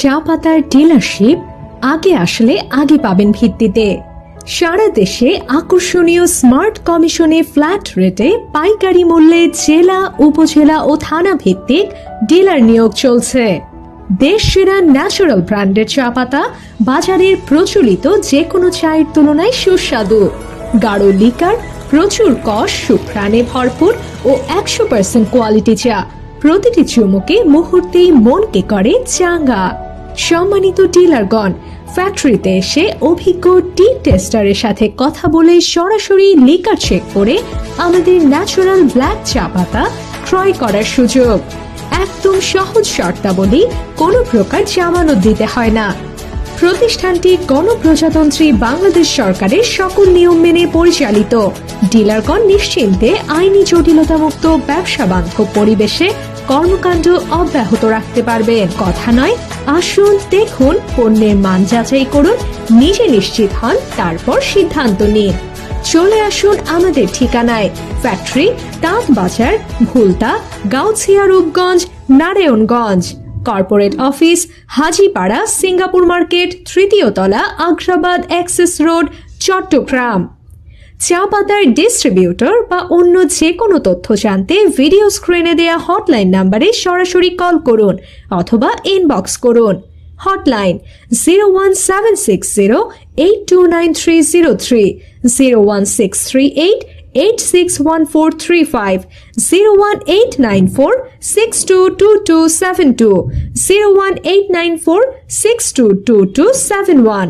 চা পাতার ডিলারশিপ আগে আসলে আগে পাবেন ভিত্তিতে। সারা দেশে আকর্ষণীয় স্মার্ট কমিশনে ফ্ল্যাট রেটে পাইকারি মূল্যে জেলা, উপজেলা ও থানা ভিত্তিক ডিলার নিয়োগ চলছে। দেশ সেরা ন্যাচারাল ব্র্যান্ডের চা পাতা বাজারের প্রচলিত যে কোনো চায়ের তুলনায় সুস্বাদু। গাঢ় লিকার প্রচুর কষ সুপ্রাণে ভরপুর ও একশো পার্সেন্ট কোয়ালিটি চা প্রতিটি চুমুকে মুহূর্তেই মনকে করে চাঙ্গা। সম্মানিত ডিলারগণ ফ্যাক্টরিতে এসে অভিজ্ঞ টি টেস্টারের সাথে কথা বলে সরাসরি লিকার চেক করে আমাদের ন্যাচারাল ব্ল্যাক চা পাতা ক্রয় করার সুযোগ। একদম সহজ শর্তাবলী, কোনো প্রকার জামানত দিতে হয় না। প্রতিষ্ঠানটি গণপ্রজাতন্ত্রী বাংলাদেশ সরকারের সকল নিয়ম মেনে পরিচালিত। ডিলারগণ নিশ্চিন্তে আইনি জটিলতামুক্ত ব্যবসা বান্ধব পরিবেশে কর্মকাণ্ড অব্যাহত রাখতে পারবেন কথা নয়, আসুন দেখুন পণ্যের মান যাচাই করুন, নিজে নিশ্চিত হন, তারপর সিদ্ধান্ত নিন। চলে আসুন আমাদের ঠিকানায়, ফ্যাক্টরি তাঁত বাজার Bhulta, Gausia Rupganj, Narayanganj. Corporate office, Hajipara, Singapore market, তৃতীয় তলা, আগ্রাবাদ অ্যাক্সেস রোড, চট্টগ্রাম। চা পাতার ডিস্ট্রিবিউটর বা অন্য যে কোনো তথ্য জানতে ভিডিও স্ক্রিনে দেয়া হটলাইন নাম্বারে সরাসরি কল করুন অথবা ইনবক্স করুন। Hotline zero one seven six zero eight two nine three zero three zero one six three eight eight six one four three five zero one eight nine four six two two two seven two zero one eight nine four six two two two seven one